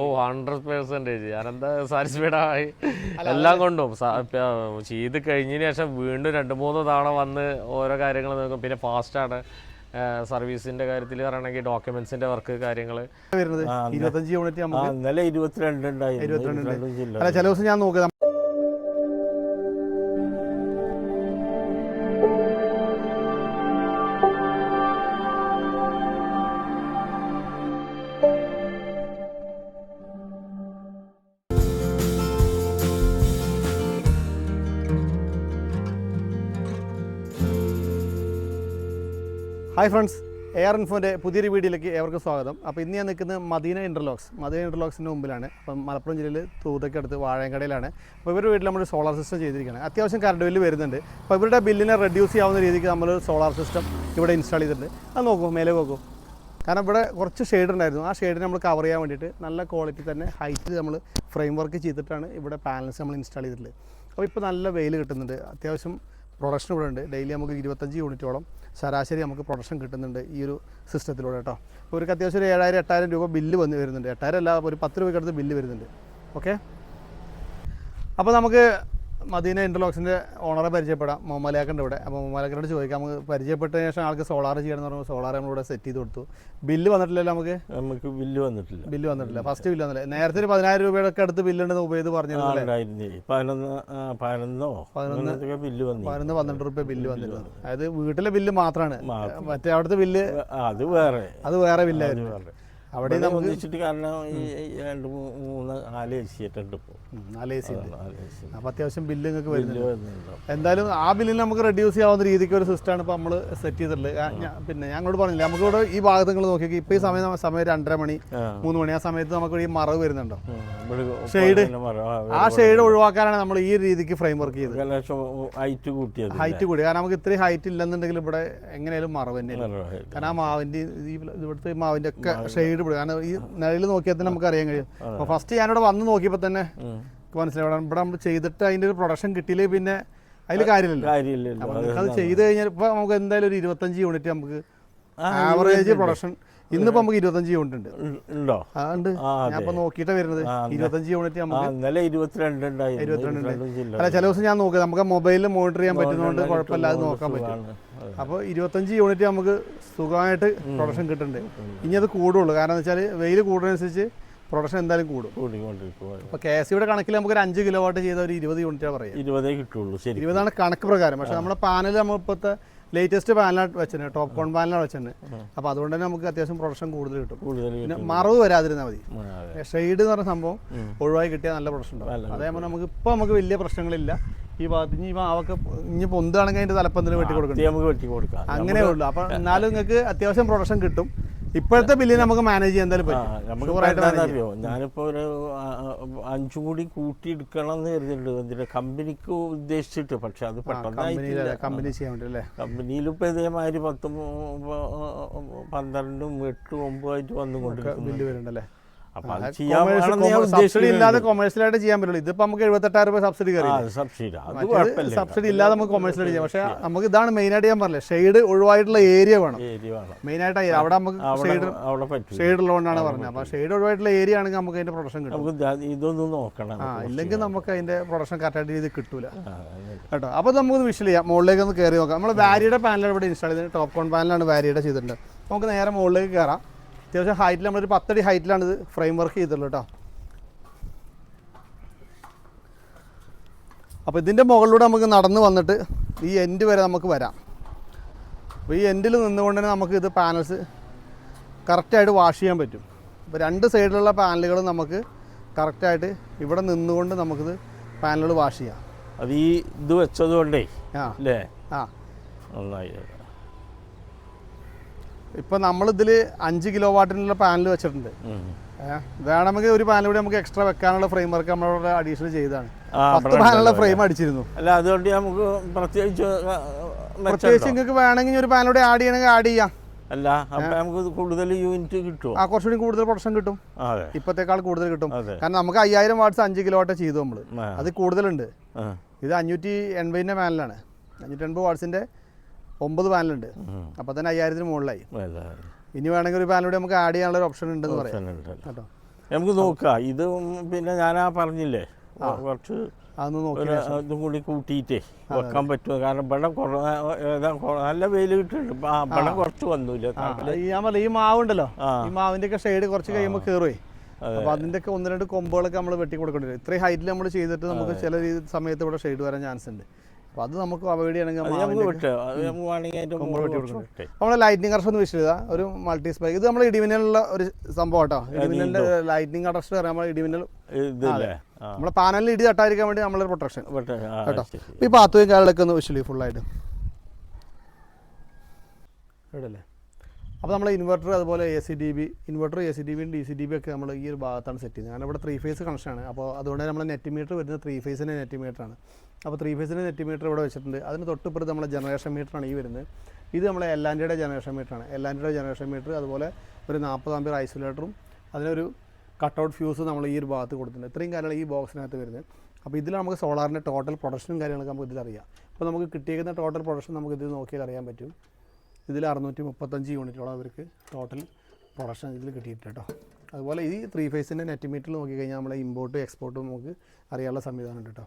ഓ hundred percentage ഞാനെന്താ satisfied ആയി? എല്ലാം കൊണ്ടും. ചെയ്ത് കഴിഞ്ഞതിന് ശേഷം വീണ്ടും രണ്ട് മൂന്ന് തവണ വന്ന് ഓരോ കാര്യങ്ങൾ നോക്കും. പിന്നെ ഫാസ്റ്റാണ് സർവീസിന്റെ കാര്യത്തിൽ പറയണെങ്കിൽ ഡോക്യുമെന്റ്സിന്റെ വർക്ക് കാര്യങ്ങൾ വരുന്നത്? ഇരുപത്തഞ്ച് യൂണിറ്റ് നമുക്ക് ഇന്നലെ ഇരുപത്തിരണ്ട് ഉണ്ട്. അല്ല ചില ദിവസം ഞാൻ നോക്കുക ഹായ് ഫ്രണ്ട്സ് എയർ ഇൻഫോന്റെ പുതിയൊരു വീഡിയോയിലേക്ക് ഏവർക്കും സ്വാഗതം. അപ്പോൾ ഇന്ന് ഞാൻ നിൽക്കുന്നത് മദീന ഇന്റർലോക്സ് മദീന ഇന്റർലോക്സിന്റെ മുമ്പിലാണ്. അപ്പം മലപ്പുറം ജില്ലയിൽ തൂതക്കടുത്ത് വാഴയങ്കടയിലാണ്. അപ്പോൾ ഇവരുടെ വീട്ടിൽ നമ്മൾ സോളാർ സിസ്റ്റം ചെയ്തിരിക്കുകയാണ്. അത്യാവശ്യം കറണ്ട് ബില്ല് വരുന്നുണ്ട്. അപ്പോൾ ഇവരുടെ ബില്ലിനെ റെഡ്യൂസ് ചെയ്യാവുന്ന രീതിക്ക് നമ്മൾ സോളാർ സിസ്റ്റം ഇവിടെ ഇൻസ്റ്റാൾ ചെയ്തിട്ടുണ്ട്. അത് നോക്കൂ മേലെ നോക്കൂ. കാരണം ഇവിടെ കുറച്ച് ഷെയ്ഡ് ഉണ്ടായിരുന്നു. ആ ഷെയ്ഡിനെ നമ്മൾ കവർ ചെയ്യാൻ വേണ്ടിയിട്ട് നല്ല ക്വാളിറ്റി തന്നെ ഹൈറ്റ് നമ്മൾ ഫ്രെയിം വർക്ക് ചെയ്തിട്ടാണ് ഇവിടെ പാനൽസ് നമ്മൾ ഇൻസ്റ്റാൾ ചെയ്തിട്ടുള്ളത്. അപ്പോൾ ഇപ്പോൾ നല്ല വെയിൽ കിട്ടുന്നുണ്ട്. അത്യാവശ്യം പ്രൊഡക്ഷൻ ഇവിടെ ഉണ്ട്. ഡെയിലി നമുക്ക് ഇരുപത്തഞ്ച് യൂണിറ്റോളം ശരാശരി നമുക്ക് പ്രൊഡക്ഷൻ കിട്ടുന്നുണ്ട് ഈ ഒരു സിസ്റ്റത്തിലൂടെ കേട്ടോ. അപ്പോൾ ഒരു അത്യാവശ്യം ഒരു ഏഴായിരം എട്ടായിരം രൂപ ബില്ല് വന്ന് വരുന്നുണ്ട്. എട്ടായിരം അല്ല ഒരു പത്ത് രൂപയ്ക്ക് അടുത്ത് ബില്ല് വരുന്നുണ്ട്. ഓക്കെ? അപ്പോൾ നമുക്ക് മദീന ഇന്റർലോക്സിന്റെ ഓണറെ പരിചയപ്പെടാം. മൊമ്മലാക്കന്റെ ഇവിടെ. അപ്പോൾ മൊമ്മലാക്കനോട് ചോദിക്കാം നമുക്ക് പരിചയപ്പെട്ടതിന് ശേഷം ആൾക്ക് സോളാർ ചെയ്യണമെന്ന് പറഞ്ഞു. സോളാർ നമ്മളിവിടെ സെറ്റ് ചെയ്ത് കൊടുത്തു. ബില്ല് വന്നിട്ടില്ലല്ലോ നമുക്ക്? നമുക്ക് ബില്ല് വന്നിട്ടില്ല. ബില്ല് വന്നിട്ടില്ല. ഫസ്റ്റ് ബില്ല് വന്നില്ല. നേരത്തെ ഒരു പതിനായിരം രൂപയുടെ ഒക്കെ അടുത്ത് ബില്ലുണ്ടെന്ന് ഉപയോഗിച്ച് ആ, പറഞ്ഞിരുന്നു ഉണ്ടായിരുന്നേ പതിനൊന്ന് ആ, പതിനൊന്നോ? പതിനൊന്നൊക്കെ ബില്ല് വന്നു പതിനൊന്ന് പന്ത്രണ്ട് റുപ്യ ബില്ല് വന്നിരുന്നത് അതായത് വീട്ടിലെ ബില്ല് മാത്രമാണ് മറ്റേ അവിടുത്തെ ബില്ല് അത് വേറെ. അത് വേറെ ബില്ലായിരുന്നു അവിടെ ഇവിടെ കാരണം ഈ ഈ രണ്ട് മൂന്ന് നാല് എ സി ഉണ്ട് ഇപ്പോൾ നാല് എ സി അത്യാവശ്യം ബില്ല് നിങ്ങൾക്ക് വരുന്നുണ്ട്. എന്തായാലും ആ ബില്ലിന് നമുക്ക് റെഡ്യൂസ് ചെയ്യാവുന്ന രീതിക്ക് ഒരു സിസ്റ്റമാണ് ഇപ്പോൾ നമ്മൾ സെറ്റ് ചെയ്തിട്ടുള്ളത്. പിന്നെ ഞങ്ങളോട് പറഞ്ഞില്ല നമുക്കിവിടെ ഈ ഭാഗത്ത് നിങ്ങൾ നോക്കിയൊക്കെ ഇപ്പോൾ ഈ സമയം സമയം രണ്ടര മണി. മൂന്ന് മണി ആ സമയത്ത് നമുക്ക് ഈ മറവ് വരുന്നുണ്ടോ? ഇവിടെ മരം, ആ, ഷെയ്ഡ് ഒഴിവാക്കാനാണ് നമ്മൾ ഈ രീതിക്ക് ഫ്രെയിം വർക്ക് ചെയ്തത് ഹൈറ്റ് കൂട്ടിയത് ഹൈറ്റ് കൂടി കാരണം നമുക്ക് ഇത്രയും ഹൈറ്റ് ഇല്ലെന്നുണ്ടെങ്കിൽ ഇവിടെ എങ്ങനെയാലും മറവ് തന്നെയാണ് കാരണം ആ മാവിന്റെ ഇവിടുത്തെ മാവിന്റെ മാവിന്റെ ഒക്കെ ഷെയ്ഡ് പിടിക്കും കാരണം ഈ നിലയിൽ നോക്കിയാൽ തന്നെ നമുക്ക് അറിയാൻ കഴിയും. അപ്പോൾ ഫസ്റ്റ് ഞാനിവിടെ വന്ന് നോക്കിയപ്പോൾ തന്നെ. മനസ്സിലായി. ഇവിടെ നമ്മൾ ചെയ്തിട്ട് അതിന്റെ ഒരു പ്രൊഡക്ഷൻ കിട്ടിയില്ലേ പിന്നെ അതിൽ അപ്പോൾ അത് ചെയ്ത് കഴിഞ്ഞാൽ ഇപ്പൊ നമുക്ക് എന്തായാലും ഒരു ഇരുപത്തഞ്ച് യൂണിറ്റ് നമുക്ക് ആവറേജ് പ്രൊഡക്ഷൻ ഇന്നിപ്പോ നമുക്ക് ഇരുപത്തഞ്ച് യൂണിറ്റ് ഉണ്ട്. ഉണ്ടോ? ഉണ്ട്. ഞാൻ ഇപ്പോൾ നോക്കിയിട്ടാണ് വരുന്നത്. അതെ. ഇരുപത്തഞ്ച് യൂണിറ്റ് നമുക്ക് ഇരുപത്തിരണ്ട്. അല്ല ചില ദിവസം ഞാൻ നോക്കുക നമുക്ക് മൊബൈലിൽ മോണിറ്റർ ചെയ്യാൻ പറ്റുന്നതുകൊണ്ട് കുഴപ്പമില്ലാതെ നോക്കാൻ പറ്റും. അതെ. അപ്പോൾ ഇരുപത്തഞ്ച് യൂണിറ്റ് നമുക്ക് സുഖമായിട്ട് പ്രൊഡക്ഷൻ കിട്ടണ്ടേ. ഇനി അത് കൂടുള്ളൂ. കാരണം എന്ന് വെച്ചാൽ വെയിൽ കൂടുന്നതനുസരിച്ച് പ്രൊഡക്ഷൻ എന്തായാലും കൂടും. അപ്പൊ അപ്പോൾ കെ എസ് സിയുടെ കണക്കിൽ നമുക്ക് ഒരു അഞ്ച് കിലോ വാട്ട് ചെയ്ത ഒരു ഇരുപത് യൂണിറ്റാണ് പറയാം ഇരുപതേ കിട്ടുള്ളൂ ശരി. ഇരുപതാണ് കണക്ക് പ്രകാരം. പക്ഷെ നമ്മുടെ പാനൽ നമ്മൾ ഇപ്പോഴത്തെ ലേറ്റസ്റ്റ് പാനലാണ് വെച്ചിട്ടുണ്ട് ടോപ്പ് കോൺ പാനലാണ് വെച്ചിട്ടുണ്ട് അപ്പോൾ അതുകൊണ്ട് തന്നെ നമുക്ക് അത്യാവശ്യം പ്രൊഡക്ഷൻ കൂടുതൽ കിട്ടും. പിന്നെ മറവ് വരാതിരുന്നാൽ മതി. ഷെയ്ഡ് എന്ന് പറഞ്ഞ സംഭവം ഒഴിവായി കിട്ടിയാൽ നല്ല പ്രൊഡക്ഷൻ ഉണ്ടാവും. അതേപോലെ നമുക്ക് ഇപ്പോൾ നമുക്ക് വലിയ പ്രശ്നങ്ങളില്ല. ഈ ഭാഗത്ത് ഇനി അവക്ക് ഇനി പൊന്താണെങ്കിൽ അതിന്റെ തലപ്പന്തിന് വെട്ടി കൊടുക്കണം നമുക്ക് വെട്ടി കൊടുക്കാം. അങ്ങനെ ഉള്ളൂ. അപ്പൊ എന്നാലും നിങ്ങൾക്ക് അത്യാവശ്യം പ്രൊഡക്ഷൻ കിട്ടും. ഇപ്പോഴത്തെ ബില്ല് നമുക്ക് മാനേജ് ചെയ്യാൻ എന്തായാലും നമുക്ക് അറിയോ? ഞാനിപ്പോ ഒരു അഞ്ചും കൂടി കൂട്ടി എടുക്കണം എന്ന് കരുതിയിട്ടുണ്ട്. എന്തിനാ? കമ്പനിക്ക് ഉദ്ദേശിച്ചിട്ട്. പക്ഷെ അത് പെട്ടെന്ന് കമ്പനി ചെയ്യാൻ കമ്പനിയിൽ ഇപ്പൊ ഇതേമാതിരി പത്തും പന്ത്രണ്ടും എട്ടും ഒമ്പതായിട്ട് വന്നുകൊണ്ടിരിക്കുന്നു. ബില്ല് വരുന്നുണ്ടല്ലേ? അപ്പൊ അത് സബ്സിഡി ഇല്ലാതെ കൊമേഴ്സ്യലായിട്ട് ചെയ്യാൻ പറ്റുള്ളൂ ഇതിപ്പോ നമുക്ക് എഴുപത്തെട്ടായിരം രൂപ സബ്സിഡി കയറി സബ്സിഡി അത് കുഴപ്പമില്ല. സബ്സിഡി ഇല്ലാതെ നമുക്ക് കൊമേഴ്സ്യലായിട്ട് ചെയ്യാം. പക്ഷേ നമുക്ക് ഇതാണ് മെയിനായിട്ട് ഞാൻ പറഞ്ഞത്. ഷെയ്ഡ് ഒഴിവായിട്ടുള്ള ഏരിയ വേണം. മെയിൻ ആയിട്ട് അവിടെ നമുക്ക് ഷെയ്ഡ് ഷെയ്ഡ് ഉള്ളതുകൊണ്ടാണ് പറഞ്ഞത്. അപ്പൊ ഷെയ്ഡ് ഒഴിവായിട്ടുള്ള ഏരിയ ആണെങ്കിൽ നമുക്ക് അതിന്റെ പ്രൊഡക്ഷൻ കിട്ടും. ഇതൊന്നും നോക്കണം. ആ ഇല്ലെങ്കിൽ നമുക്ക് അതിന്റെ പ്രൊഡക്ഷൻ കറക്റ്റായിട്ട് രീതിയിൽ കിട്ടൂല. കേട്ടോ. അപ്പോൾ നമുക്ക് വിഷൽ ചെയ്യാം. മുകളിലേക്ക് ഒന്ന് കയറി നോക്കാം. നമ്മൾ വാരിയുടെ പാനലാണ് ഇവിടെ ഇൻസ്റ്റാൾ ചെയ്തത്. ടോപ്പ് കോൺ പാനലാണ് വാരിയുടെ ചെയ്തിട്ടുണ്ട്. നമുക്ക് നേരെ മുകളിലേക്ക് കയറാം അത്യാവശ്യം ഹൈറ്റിൽ നമ്മളൊരു പത്തടി ഹൈറ്റിലാണ് ഇത് ഫ്രെയിം വർക്ക് ചെയ്തുള്ളൂ കേട്ടോ അപ്പോൾ ഇതിന്റെ മുകളിലൂടെ നമുക്ക് നടന്ന് വന്നിട്ട് ഈ എൻഡ് വരെ നമുക്ക് വരാം. അപ്പോൾ ഈ എൻഡിൽ നിന്നുകൊണ്ട് തന്നെ നമുക്ക് ഇത് പാനൽസ് കറക്റ്റായിട്ട് വാഷ് ചെയ്യാൻ പറ്റും. അപ്പോൾ രണ്ട് സൈഡിലുള്ള പാനലുകൾ നമുക്ക് കറക്റ്റായിട്ട് ഇവിടെ നിന്നുകൊണ്ട് നമുക്കിത് പാനലുകൾ വാഷ് ചെയ്യാം. അത് ഈ ഇത് വെച്ചത് കൊണ്ടേ ആ. അല്ലേ ആ. നന്നായി. ഇപ്പം നമ്മളിതിൽ അഞ്ച് കിലോ വാട്ടിനുള്ള പാനൽ വെച്ചിട്ടുണ്ട് വേണമെങ്കിൽ ഒരു പാനൽ കൂടി നമുക്ക് എക്സ്ട്രാ വെക്കാനുള്ള ഫ്രെയിം വർക്ക് നമ്മളവിടെ അഡീഷണൽ ചെയ്താണ് പാനലുള്ള പത്ത് പാനുള്ള ഫ്രെയിം അടിച്ചിരുന്നു. അല്ല അതുകൊണ്ട് നമുക്ക് പ്രത്യേകിച്ച് പ്രത്യേകിച്ച്? നിങ്ങൾക്ക് വേണമെങ്കിൽ ഒരു പാനൽ കൂടി ആഡ് ചെയ്യണമെങ്കിൽ ആഡ് ചെയ്യാം. അല്ല നമുക്ക് കൂടുതൽ യൂണിറ്റ് കിട്ടും ആ കുറച്ചുകൂടി കൂടുതൽ പ്രൊഡക്ഷൻ കിട്ടും. അതെ. ഇപ്പോഴത്തേക്കാൾ കൂടുതൽ കിട്ടും. കാരണം നമുക്ക് അയ്യായിരം വാട്ട്സ് അഞ്ച് കിലോ വാട്ട് ചെയ്തു നമ്മൾ അത് കൂടുതലുണ്ട്. ഇത് അഞ്ഞൂറ്റി എൺപതിന്റെ പാനലാണ് അഞ്ഞൂറ്റി എൺപത് വാട്ട്സിന്റെ ഒമ്പത് പാനലുണ്ട്. അപ്പൊ അപ്പോൾ തന്നെ അയ്യായിരത്തിന് മുകളിലായി. ഇനി വേണമെങ്കിൽ ഒരു പാനലൂടെ നമുക്ക് ആഡ് ചെയ്യാനുള്ള ഒരു ഓപ്ഷൻ ഉണ്ടെന്ന് പറയാം. കേട്ടോ? നമുക്ക് നോക്കാം. ഇത് പിന്നെ ഞാൻ ആ. പറഞ്ഞില്ലേ കുറച്ച് ഇതും കൂടി കൂട്ടിയിട്ടേ വെക്കാൻ പറ്റുമോ? കാരണം ഏതാ നല്ല വെയിൽ കിട്ടുന്നുണ്ട്. ആ കുറച്ച് വന്നില്ല? ഞാൻ പറഞ്ഞ ഈ മാവുണ്ടല്ലോ. ഈ മാവിന്റെ ഒക്കെ ഷെയ്ഡ് കുറച്ച് കഴിയുമ്പോൾ കയറുവേ അപ്പൊ അതിന്റെ ഒക്കെ ഒന്ന് രണ്ട് കൊമ്പുകളൊക്കെ നമ്മൾ വെട്ടി കൊടുക്കേണ്ടി വരും. ഇത്രയും ഹൈറ്റിൽ നമ്മൾ ചെയ്തിട്ട് നമുക്ക് ചില സമയത്ത് ഇവിടെ ഷെയ്ഡ് വരാൻ ചാൻസ് ഉണ്ട്. അപ്പൊ അത് നമുക്ക് അവോയ്ഡ് ചെയ്യണമെങ്കിൽ. നമ്മളെ ലൈറ്റിനിങ് അഡ്രസ് ഒന്ന് വിഷയം ഒരു മൾട്ടി സ്പൈക്ക് ഇത് നമ്മൾ ഇടിമിന്നലുള്ള ഒരു സംഭവം കേട്ടോ. ഇടിമിന്നലിന്റെ ലൈറ്റിനിങ് അഡ്രസ് പറയാം നമ്മൾ ഇടിമിന്നൽ നമ്മളെ പാനലിൽ ഇടി തട്ടാതിരിക്കാൻ വേണ്ടി നമ്മളൊരു പ്രൊട്ടക്ഷൻ കേട്ടോ. ഈ പാത്തുകയും കാര്യങ്ങളൊക്കെ ഒന്ന് വിഷലി ഫുള്ളായിട്ട് ഇടല്ലേ അപ്പോൾ നമ്മൾ ഇൻവെർട്ടർ അതുപോലെ A C D B inverter A C D ബിയും ഡി സി ഡി ബി ഒക്കെ നമ്മൾ ഈ ഒരു ഭാഗത്താണ് സെറ്റ് ചെയ്യുന്നത്. കാരണം ഇവിടെ ത്രീ ഫേസ് കണക്ഷനാണ് അപ്പോൾ അതുകൊണ്ട് നമ്മൾ നെറ്റ് മീറ്റർ വരുന്നത് ത്രീ ഫേസിന്റെ നെറ്റ് മീറ്ററാണ് അപ്പോൾ ത്രീ ഫേസിന്റെ നെറ്റ് മീറ്റർ ഇവിടെ വെച്ചിട്ടുണ്ട്. അതിന് തൊട്ടിപ്പുറത്ത് നമ്മുടെ ജനറേഷൻ മീറ്ററാണ് ഈ വരുന്നത്. ഇത് നമ്മളെ എല്ലാന്റെ ജനറേഷൻ മീറ്ററാണ് എല്ലാന്റെ ജനറേഷൻ മീറ്റർ അതുപോലെ ഒരു നാൽപ്പത് ആമ്പിയർ ഐസൊലേറ്ററും അതിനൊരു കട്ടൗട്ട് ഫ്യൂസ് നമ്മൾ ഈ ഒരു ഭാഗത്ത് കൊടുത്തിട്ടുണ്ട്. ഇത്രയും കാര്യങ്ങൾ ഈ ബോക്സിനകത്ത് വരുന്നത്. അപ്പോൾ ഇതിൽ നമുക്ക് സോളാറിന്റെ ടോട്ടൽ പ്രൊഡക്ഷനും കാര്യങ്ങളൊക്കെ നമുക്ക് ഇതിലറിയാം അപ്പോൾ നമുക്ക് കിട്ടിയിരിക്കുന്ന ടോട്ടൽ പ്രൊഡക്ഷൻ നമുക്ക് ഇത് നോക്കിയാൽ അറിയാൻ പറ്റും. ഇതിൽ അറുന്നൂറ്റി മുപ്പത്തഞ്ച് യൂണിറ്റോളം അവർക്ക് ടോട്ടൽ പ്രൊഡക്ഷൻ ഇതിൽ കിട്ടിയിട്ടുണ്ട് കേട്ടോ. അതുപോലെ ഈ ത്രീ ഫേസിന്റെ നെറ്റ് മീറ്ററിൽ നോക്കിക്കഴിഞ്ഞാൽ നമ്മളെ ഇമ്പോർട്ടും എക്സ്പോർട്ടും നമുക്ക് അറിയാനുള്ള സംവിധാനം ഉണ്ട് കേട്ടോ.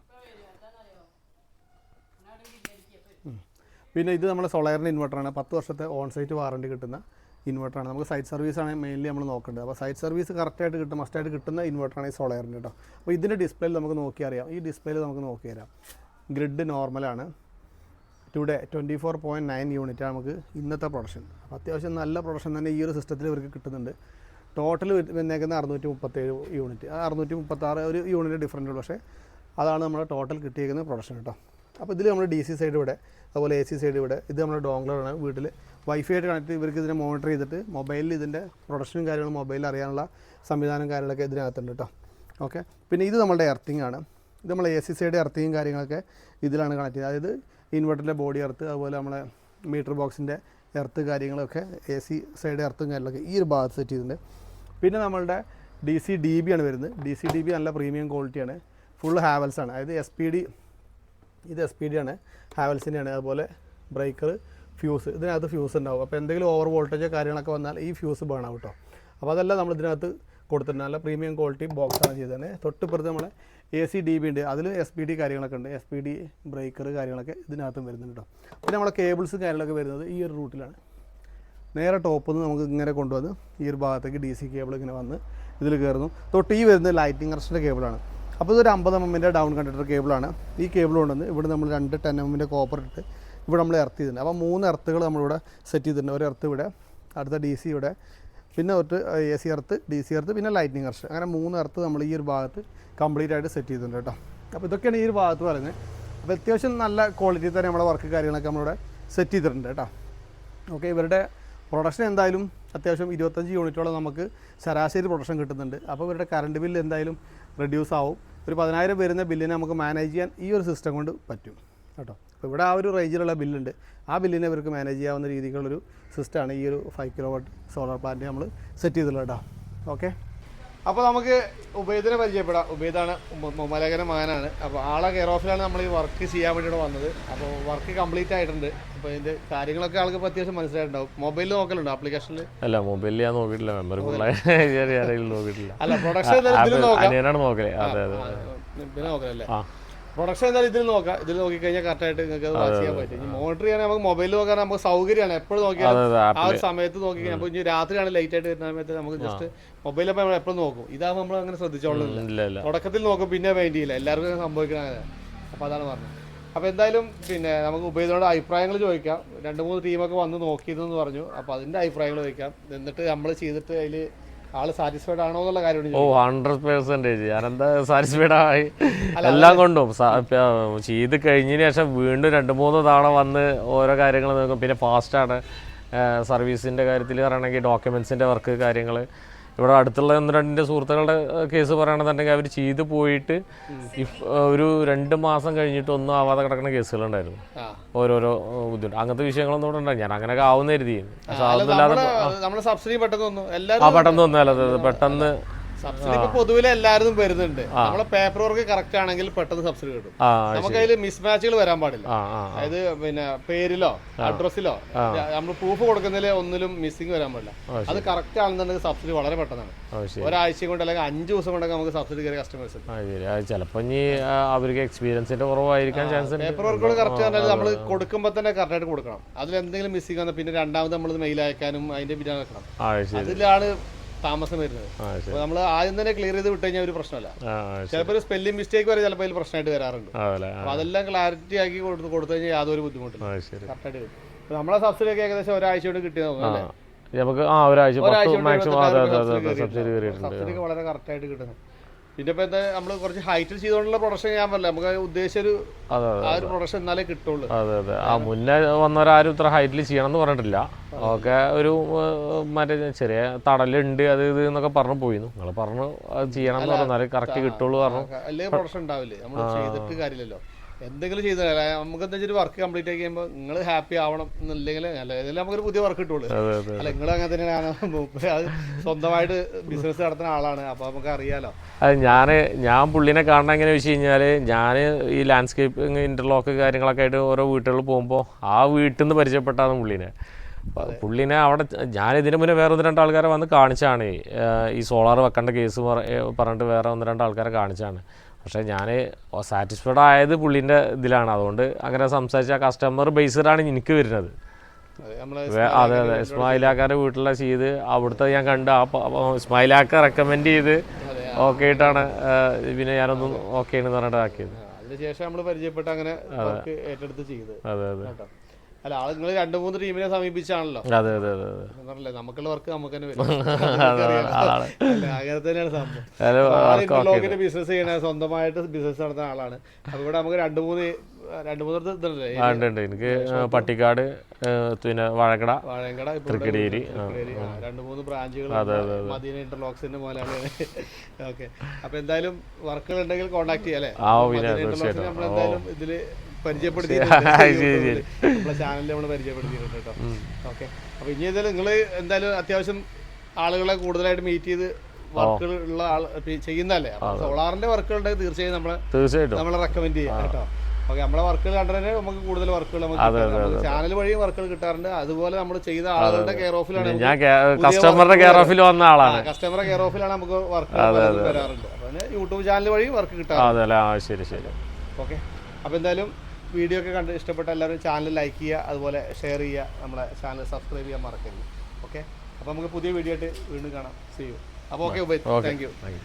പിന്നെ ഇത് നമ്മുടെ സോളാറിന്റെ ഇൻവെർട്ടറാണ്. പത്ത് വർഷത്തെ ഓൺ സൈറ്റ് വാറണ്ടി കിട്ടുന്ന ഇൻവെർട്ടറാണ്. നമുക്ക് സൈറ്റ് സർവീസാണ് മെയിൻലി നമ്മൾ നോക്കേണ്ടത്. അപ്പോൾ സൈറ്റ് സർവീസ് കറക്റ്റായിട്ട് കിട്ടും മസ്റ്റായിട്ട് കിട്ടുന്ന ഇൻവെർട്ടറാണ് ഈ സോളാറിന്റെ കേട്ടോ അപ്പോൾ ഇതിന്റെ ഡിസ്പ്ലേയിൽ നമുക്ക് നോക്കി അറിയാം. ഈ ഡിസ്പ്ലേയിൽ നമുക്ക് നോക്കി തരാം. ഗ്രിഡ് നോർമലാണ് today twenty four point nine യൂണിറ്റാണ് നമുക്ക് ഇന്നത്തെ പ്രൊഡക്ഷൻ. അപ്പോൾ അത്യാവശ്യം നല്ല പ്രൊഡക്ഷൻ തന്നെ ഈ ഒരു സിസ്റ്റത്തിൽ ഇവർക്ക് കിട്ടുന്നുണ്ട്. ടോട്ടൽ വന്നേക്കുന്ന അറുന്നൂറ്റി മുപ്പത്തേഴ് യൂണിറ്റ്. അറുന്നൂറ്റി മുപ്പത്താറ് ഒരു യൂണിറ്റ് ഡിഫറന്റ് ഉള്ളൂ. പക്ഷേ അതാണ് നമ്മുടെ ടോട്ടൽ കിട്ടിയേക്കുന്ന പ്രൊഡക്ഷൻ കേട്ടോ അപ്പോൾ ഇതിൽ നമ്മൾ ഡി സി സൈഡ് ഇവിടെ അതുപോലെ എ സി സൈഡ് ഇവിടെ ഇത് നമ്മുടെ ഡോങ്ലറാണ് വീട്ടിൽ വൈഫൈ ആയിട്ട് കണക്ട് ഇവർക്ക് ഇതിനെ മോണിറ്റർ ചെയ്തിട്ട് മൊബൈലിൽ ഇതിന്റെ പ്രൊഡക്ഷനും കാര്യങ്ങളും മൊബൈലിൽ അറിയാനുള്ള സംവിധാനം കാര്യങ്ങളൊക്കെ ഇതിനകത്തുണ്ട് കേട്ടോ ഓക്കെ പിന്നെ ഇത് നമ്മുടെ എർത്തിങ് ആണ്. ഇത് നമ്മൾ എ സി സൈഡ് എർത്തിങ്ങും കാര്യങ്ങളൊക്കെ ഇതിലാണ് കണക്ട് ചെയ്യുന്നത്. അതായത് ഇൻവെർട്ടറിന്റെ ബോഡി എർത്ത് അതുപോലെ നമ്മളെ മീറ്റർ ബോക്സിന്റെ എർത്ത് കാര്യങ്ങളൊക്കെ എ സി സൈഡ് എർത്തും കാര്യങ്ങളൊക്കെ ഈ ഒരു ഭാഗത്ത് സെറ്റ് ചെയ്തിട്ടുണ്ട്. പിന്നെ നമ്മളുടെ ഡി സി ഡി ബി ആണ് വരുന്നത്. ഡി സി ഡി ബി നല്ല പ്രീമിയം ക്വാളിറ്റിയാണ് ഫുൾ ഹാവൽസ് ആണ്. അതായത് എസ് പി ഡി ഇത് എസ് പി ഡി ആണ് ഹാവൽസിന്റെ ആണ് അതുപോലെ ബ്രേക്കർ ഫ്യൂസ് ഇതിനകത്ത് ഫ്യൂസ് ഉണ്ടാവും. അപ്പോൾ എന്തെങ്കിലും ഓവർ വോൾട്ടേജോ കാര്യങ്ങളൊക്കെ വന്നാൽ ഈ ഫ്യൂസ് ബേൺ ആവും. കേട്ടോ അപ്പോൾ അതെല്ലാം നമ്മൾ ഇതിനകത്ത് കൊടുത്തിട്ടുണ്ട്. നല്ല പ്രീമിയം ക്വാളിറ്റി ബോക്സാണ് ചെയ്തത് തൊട്ടിപ്പുറത്ത് നമ്മളെ എ സി ഡി ബി ഉണ്ട്. അതിൽ എസ് പി ഡി കാര്യങ്ങളൊക്കെ ഉണ്ട്. എസ് പി ഡി ബ്രേക്കർ കാര്യങ്ങളൊക്കെ ഇതിനകത്തും വരുന്നുണ്ട് കേട്ടോ. പിന്നെ നമ്മളെ കേബിൾസ് കാര്യങ്ങളൊക്കെ വരുന്നത് ഈ ഒരു റൂട്ടിലാണ് നേരെ ടോപ്പിൽ നിന്ന് നമുക്ക് ഇങ്ങനെ കൊണ്ടുവന്ന് ഈ ഒരു ഭാഗത്തേക്ക് ഡി സി കേബിൾ ഇങ്ങനെ വന്ന് ഇതിൽ കയറുന്നു. തൊട്ട് ഈ വരുന്നത് ലൈറ്റിംഗ് കറക്ഷന്റെ കേബിളാണ് അപ്പോൾ ഇതൊരു അമ്പത് എം എമ്മിന്റെ ഡൗൺ കണ്ടക്ടർ കേബിളാണ് ഈ കേബിൾ കൊണ്ടുവന്ന് ഇവിടെ നമ്മൾ രണ്ട് ടെൻ എം എമ്മിന്റെ കോപ്പർ ഇട്ട് ഇവിടെ നമ്മൾ എർത്ത് ചെയ്തിട്ടുണ്ട്. അപ്പോൾ മൂന്ന് എർത്തുകൾ നമ്മളിവിടെ സെറ്റ് ചെയ്തിട്ടുണ്ട്. ഒരു എർത്ത് ഇവിടെ അടുത്ത ഡി സി ഇവിടെ പിന്നെ ഒരു A C earth D C earth പിന്നെ ലൈറ്റിംഗ് എർത്ത് അങ്ങനെ മൂന്ന് എർത്ത് നമ്മൾ ഈ ഒരു ഭാഗത്ത് കംപ്ലീറ്റ് ആയിട്ട് സെറ്റ് ചെയ്തിട്ടുണ്ട് കേട്ടോ. അപ്പോൾ ഇതൊക്കെയാണ് ഈ ഒരു ഭാഗത്ത് പറയുന്നത്. അപ്പോൾ അത്യാവശ്യം നല്ല ക്വാളിറ്റി തന്നെ നമ്മുടെ വർക്ക് കാര്യങ്ങളൊക്കെ നമ്മളിവിടെ സെറ്റ് ചെയ്തിട്ടുണ്ട് കേട്ടോ. ഓക്കെ ഇവരുടെ പ്രൊഡക്ഷൻ എന്തായാലും അത്യാവശ്യം ഇരുപത്തഞ്ച് യൂണിറ്റോളം നമുക്ക് ശരാശരി പ്രൊഡക്ഷൻ കിട്ടുന്നുണ്ട്. അപ്പോൾ ഇവരുടെ കറണ്ട് ബില്ല് എന്തായാലും റെഡ്യൂസ് ആവും. ഒരു പതിനായിരം വരുന്ന ബില്ലിനെ നമുക്ക് മാനേജ് ചെയ്യാൻ ഈ ഒരു സിസ്റ്റം കൊണ്ട് പറ്റും. കേട്ടോ? അപ്പോൾ ഇവിടെ ആ ഒരു റേഞ്ചിലുള്ള ബില്ലുണ്ട് ആ ബില്ലിനെ ഇവർക്ക് മാനേജ് ചെയ്യാവുന്ന രീതിക്കുള്ളൊരു സിസ്റ്റമാണ് ഈ ഒരു five kilo watt solar plant നമ്മൾ സെറ്റ് ചെയ്തിട്ടുള്ളത് കേട്ടോ. ഓക്കെ അപ്പോൾ നമുക്ക് ഉബൈദിനെ പരിചയപ്പെടാം. ഉബൈദാണ് മലകര മകനാണ്. അപ്പോൾ ആളെ കെയർ ഓഫിലാണ് നമ്മൾ ഈ വർക്ക് ചെയ്യാൻ വേണ്ടിയിട്ട് വന്നത്. അപ്പോൾ വർക്ക് കംപ്ലീറ്റ് ആയിട്ടുണ്ട്. അപ്പോൾ ഇതിന്റെ കാര്യങ്ങളൊക്കെ ആൾക്ക് അത്യാവശ്യം മനസ്സിലായിട്ടുണ്ടാവും. മൊബൈലിൽ നോക്കലുണ്ടോ ആപ്ലിക്കേഷനിൽ അല്ല മൊബൈലിൽ ഞാൻ നോക്കിയിട്ടില്ല. മെമ്മറി നോക്കിയിട്ടില്ല. അല്ല പ്രൊഡക്ഷൻ നോക്കലേ. അതെ അതെ ഇതിൽ നോക്കലല്ലേ? പ്രൊഡക്ഷൻ എന്തായാലും ഇതിൽ നോക്കാം. ഇതിൽ നോക്കിക്കഴിഞ്ഞാൽ കറക്റ്റായിട്ട് നിങ്ങൾക്ക് അത് വാച്ച് ചെയ്യാൻ പറ്റും. മോണിറ്റർ ചെയ്യാൻ നമുക്ക് മൊബൈലിൽ നോക്കാൻ നമുക്ക് സൗകര്യമാണ്. എപ്പോഴും അതെ ആ ഒരു സമയത്ത് നോക്കി അപ്പോൾ ഇനി രാത്രിയാണ് ലൈറ്റ് ആയിട്ട് വരുന്ന സമയത്ത് നമുക്ക് ജസ്റ്റ് മൊബൈലപ്പോൾ നമ്മൾ എപ്പോഴും നോക്കും. ഇതാകുമ്പോൾ നമ്മൾ അങ്ങനെ ശ്രദ്ധിച്ചോളുന്നില്ല തുടക്കത്തിൽ നോക്കും പിന്നെ വേണ്ടിയില്ല എല്ലാവർക്കും സംഭവിക്കണ അങ്ങനെ. അപ്പോൾ അതാണ് പറഞ്ഞത്. അപ്പോൾ എന്തായാലും പിന്നെ നമുക്ക് ഉപയോഗിച്ചോട് അഭിപ്രായങ്ങൾ ചോദിക്കാം. രണ്ട് മൂന്ന് ടീമൊക്കെ വന്ന് നോക്കിയതെന്ന് പറഞ്ഞു. അപ്പോൾ അതിന്റെ അഭിപ്രായങ്ങൾ ചോദിക്കാം. എന്നിട്ട് നമ്മൾ ചെയ്തിട്ട് അതിൽ ആൾ സാറ്റിസ്ഫൈഡ് ആണോ എന്നുള്ള കാര്യം ഓ ഹൺഡ്രഡ് പെർസെന്റേജ് ഞാനെന്താ സാറ്റിസ്ഫൈഡ് ആയി എല്ലാം കൊണ്ടും. ചെയ്ത് കഴിഞ്ഞതിന് ശേഷം വീണ്ടും രണ്ട് മൂന്ന് തവണ വന്ന് ഓരോ കാര്യങ്ങൾ നോക്കും. പിന്നെ ഫാസ്റ്റാണ് സർവീസിന്റെ കാര്യത്തിൽ പറയണെങ്കിൽ ഡോക്യുമെൻസിന്റെ വർക്ക് കാര്യങ്ങൾ ഇവിടെ അടുത്തുള്ള ഒന്ന് രണ്ടിന്റെ സുഹൃത്തുക്കളുടെ കേസ് പറയുകയാണെന്നുണ്ടെങ്കിൽ അവർ ചെയ്ത് പോയിട്ട് ഒരു രണ്ട് മാസം കഴിഞ്ഞിട്ട് ഒന്നും ആവാതെ കിടക്കുന്ന കേസുകളുണ്ടായിരുന്നു. ഓരോരോ ബുദ്ധിമുട്ട്. അങ്ങനത്തെ വിഷയങ്ങളൊന്നും ഇവിടെ ഉണ്ടായി ഞാൻ അങ്ങനെയൊക്കെ ആവുന്ന കരുതി സബ്സിഡി പെട്ടെന്ന് വന്നു പെട്ടെന്ന് സബ്സിഡി ഇപ്പൊ പൊതുവിലെ എല്ലാരും വരുന്നുണ്ട്. നമ്മളെ പേപ്പർ വർക്ക് കറക്റ്റ് ആണെങ്കിൽ പെട്ടെന്ന് സബ്സിഡി കിട്ടും. നമുക്ക് അതിൽ മിസ്മാച്ചുകൾ വരാൻ പാടില്ല. അതായത് പിന്നെ പേരിലോ അഡ്രസ്സിലോ നമ്മൾ പ്രൂഫ് കൊടുക്കുന്നതിൽ ഒന്നിലും മിസ്സിംഗ് വരാൻ പാടില്ല. അത് കറക്റ്റ് ആണെന്നുണ്ടെങ്കിൽ സബ്സിഡി വളരെ പെട്ടെന്നാണ്. ഒരാഴ്ച കൊണ്ട് അല്ലെങ്കിൽ അഞ്ച് ദിവസം കൊണ്ടൊക്കെ നമുക്ക് സബ്സിഡി കയറിയ കസ്റ്റമേഴ്സ് ചിലപ്പോൾ ഇനി അവർക്ക് എക്സ്പീരിയൻസിന്റെ കുറവായിരിക്കാൻ ചാൻസ് പേപ്പർ വർക്കുകൾ കറക്റ്റ് ആണെങ്കിൽ നമ്മൾ കൊടുക്കുമ്പോൾ തന്നെ കറക്റ്റായിട്ട് കൊടുക്കണം. അതിൽ എന്തെങ്കിലും മിസ്സിംഗ് വന്നാൽ പിന്നെ രണ്ടാമത് നമ്മൾ മെയിൽ അയക്കാനും അതിന്റെ ശരി. അതിലാണ് താമസം വരുന്നത് അപ്പോൾ നമ്മൾ ആദ്യം തന്നെ ക്ലിയർ ചെയ്ത് വിട്ട് കഴിഞ്ഞാൽ ഒരു പ്രശ്നമല്ല. ചിലപ്പോൾ ഒരു സ്പെല്ലിംഗ് മിസ്റ്റേക്ക് വരെ ചിലപ്പോൾ അതിൽ പ്രശ്നമായിട്ട് വരാറുണ്ട്. അപ്പൊ അപ്പോൾ അതെല്ലാം ക്ലാരിറ്റി ആക്കി കൊടുത്ത് കൊടുത്തു കഴിഞ്ഞാൽ യാതൊരു ബുദ്ധിമുട്ടില്ല. കറക്റ്റായിട്ട് കിട്ടും. അപ്പോൾ നമ്മളെ സബ്സിഡി ഒക്കെ ഏകദേശം ഒരാഴ്ച കൊണ്ട് കിട്ടിയത് ആ നമുക്ക് ആ ഒരാഴ്ച മാക്സിമം സബ്സിഡി വളരെ കറക്റ്റായിട്ട് കിട്ടുന്നത് പിന്നെ ഇപ്പോൾ എന്താ നമ്മൾ കുറച്ച് ഹൈറ്റിൽ ചെയ്തോണ്ടുള്ള പ്രൊഡക്ഷൻ ഞാൻ പറഞ്ഞില്ല? നമുക്ക് ഉദ്ദേശിച്ച ഒരു ആ ഒരു പ്രൊഡക്ഷൻ എന്നാലേ കിട്ടുള്ളൂ. അതെ അതെ. ആ മുന്നേ വന്നവരാരും ഇത്ര ഹൈറ്റിൽ ചെയ്യണം എന്ന് പറഞ്ഞിട്ടില്ല. ഒക്കെ ഒരു മറ്റേ ചെറിയ തടലുണ്ട് അത് ഇത് എന്നൊക്കെ പറഞ്ഞു പോയിരുന്നു. നിങ്ങൾ പറഞ്ഞു അത് ചെയ്യണം എന്ന് പറഞ്ഞാൽ കറക്റ്റ് കിട്ടുള്ളൂ പറഞ്ഞു. അല്ലേ പ്രൊഡക്ഷൻ ഉണ്ടാവില്ലേ? നമ്മൾ ചെയ്തിട്ട് കാര്യമില്ലല്ലോ. എന്തെങ്കിലും ചെയ്താൽ നമുക്ക് എന്താ വെച്ചാൽ വർക്ക് കംപ്ലീറ്റ് ആക്കി കഴിയുമ്പോൾ നിങ്ങൾ ഹാപ്പി ആവണം എന്നില്ലെങ്കിൽ അല്ല ഏതെങ്കിലും നമുക്കൊരു പുതിയ വർക്ക് കിട്ടുള്ളൂ. അല്ല നിങ്ങൾ അങ്ങനെ തന്നെയാണ് അത് സ്വന്തമായിട്ട് ബിസിനസ് നടത്തുന്ന ആളാണ് അപ്പോൾ നമുക്ക് അറിയാലോ. അത് ഞാൻ ഞാൻ പുള്ളിനെ കാണണം എങ്ങനെ വെച്ച് കഴിഞ്ഞാൽ ഞാൻ ഈ ലാൻഡ്സ്കേപ്പിംഗ് ഇന്റർലോക്ക് കാര്യങ്ങളൊക്കെ ആയിട്ട് ഓരോ വീട്ടുകളിൽ പോകുമ്പോൾ ആ വീട്ടിൽ നിന്ന് പരിചയപ്പെട്ടാണ് പുള്ളിനെ. പുള്ളിനെ അവിടെ ഞാൻ ഇതിനു മുന്നേ വേറെ ഒന്ന് രണ്ട് ആൾക്കാരെ വന്ന് കാണിച്ചാണ്. ഈ സോളാർ വെക്കേണ്ട കേസ് പറഞ്ഞിട്ട് വേറെ ഒന്ന് രണ്ട് ആൾക്കാരെ കാണിച്ചാണ്. പക്ഷേ ഞാൻ സാറ്റിസ്ഫൈഡ് ആയത് പുള്ളീന്റെ ഇതിലാണ്. അതുകൊണ്ട് അങ്ങനെ സംസാരിച്ച കസ്റ്റമർ ബേസ്ഡാണ് എനിക്ക് വരുന്നത്. അതെ, അതെ ഇസ്മായിലാക്കാരുടെ വീട്ടിലെ ചെയ്ത് അവിടുത്തെ ഞാൻ കണ്ട് ആ ഇസ്മായിലാക്ക റെക്കമെൻഡ് ചെയ്ത് ഓക്കെ ആയിട്ടാണ് പിന്നെ ഞാനൊന്നും ഓക്കെ എന്ന് പറഞ്ഞിട്ട് ആക്കിയത്. അതിനുശേഷം നമ്മൾ പരിചയപ്പെട്ട് അങ്ങനെ ഏറ്റെടുത്ത് ചെയ്ത്. അതെ അതെ. അല്ല ആൾ നിങ്ങൾ രണ്ടു മൂന്ന് ടീമിനെ സമീപിച്ചാണല്ലോ. അതെ അതെ അതെ നമുക്കുള്ള വർക്ക് നമുക്ക് തന്നെ വരും അങ്ങനെ തന്നെയാണ് സംഭവം. ബിസിനസ് ചെയ്യണ സ്വന്തമായിട്ട് ബിസിനസ് നടത്തുന്ന ആളാണ്. അപ്പൊ ഇവിടെ നമുക്ക് രണ്ടു മൂന്ന് രണ്ട് മൂന്ന് എനിക്ക് പട്ടിക്കാട് പിന്നെ വാഴക്കട തൃക്കടിയേരി, രണ്ട് മൂന്ന് ബ്രാഞ്ചുകൾ മദീന ഇന്റർലോക്സിന്റെ മോലാണ് ഓക്കെ അപ്പൊ എന്തായാലും വർക്കുകൾ ഉണ്ടെങ്കിൽ കോൺടാക്ട് ചെയ്യാം അല്ലേ? നമ്മൾ എന്തായാലും ഇതിൽ പരിചയപ്പെടുത്തി. നമ്മളെ ചാനലിൽ നമ്മൾ പരിചയപ്പെടുത്തിയിട്ടുണ്ട് കേട്ടോ. ഓക്കെ അപ്പൊ ഇനി എന്തായാലും നിങ്ങൾ എന്തായാലും അത്യാവശ്യം ആളുകളെ കൂടുതലായിട്ട് മീറ്റ് ചെയ്ത് വർക്കുകൾ ഉള്ള ആൾ ചെയ്യുന്നതല്ലേ? സോളാറിന്റെ വർക്കുകൾ ഉണ്ടെങ്കിൽ തീർച്ചയായും നമ്മളെ തീർച്ചയായിട്ടും. നമ്മളെ റെക്കമെൻഡ് ചെയ്യാം കേട്ടോ. ഓക്കെ നമ്മളെ വർക്കുകൾ കണ്ടു നമുക്ക് കൂടുതൽ വർക്കുകൾ നമുക്ക് ചാനൽ വഴി വർക്കുകൾ കിട്ടാറുണ്ട്. അതുപോലെ നമ്മൾ ചെയ്ത ആളുകളുടെ കെയർ ഓഫിലാണ് ഞാൻ കസ്റ്റമറുടെ കെയർ ഓഫിൽ വന്ന ആളാണ്. കസ്റ്റമറുടെ കെയർ ഓഫിലാണ് നമുക്ക് വർക്ക് വരാറുണ്ട്. അപ്പൊ യൂട്യൂബ് ചാനൽ വഴി വർക്ക് കിട്ടാറുണ്ട്. ശരി ശരി. ഓക്കെ അപ്പോൾ എന്തായാലും വീഡിയോ ഒക്കെ കണ്ട് ഇഷ്ടപ്പെട്ട എല്ലാവരും ചാനൽ ലൈക്ക് ചെയ്യുക അതുപോലെ ഷെയർ ചെയ്യുക നമ്മളെ ചാനൽ സബ്സ്ക്രൈബ് ചെയ്യാൻ മറക്കരുത്. ഓക്കെ അപ്പോൾ നമുക്ക് പുതിയ വീഡിയോ ആയിട്ട് വീണ്ടും കാണാം. സീ യു അപ്പോൾ okay thank you thank you